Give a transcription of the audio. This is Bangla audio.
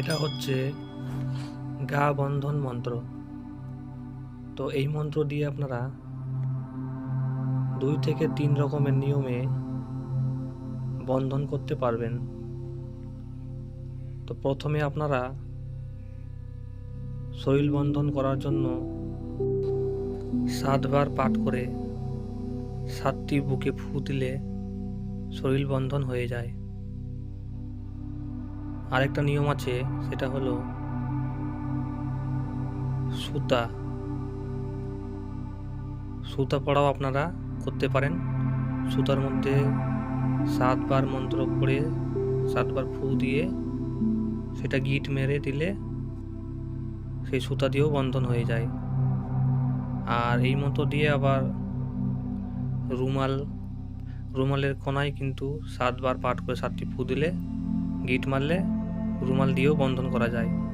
এটা হচ্ছে গা বন্ধন মন্ত্র। তো এই মন্ত্র দিয়ে আপনারা দুই থেকে তিন রকমের নিয়মে বন্ধন করতে পারবেন। তো প্রথমে আপনারা শরীর বন্ধন করার জন্য সাতবার পাঠ করে সাতটি বুকে ফু দিলে শরীর বন্ধন হয়ে যায়। আরেকটা নিয়ম আছে, সেটা হলো সুতা। সুতা পড়াও আপনারা করতে পারেন। সুতার মধ্যে সাতবার মন্ত্র পড়ে, সাতবার ফু দিয়ে সেটা গিট মেরে দিলে সেই সুতা দিয়েও বন্ধন হয়ে যায়। আর এই মতো দিয়ে আবার রুমাল, রুমালের কোনায় কিন্তু সাতবার পাঠ করে সাতটি ফু দিলে, গিট মারলে রুমাল দিয়েও বন্ধন করা যায়।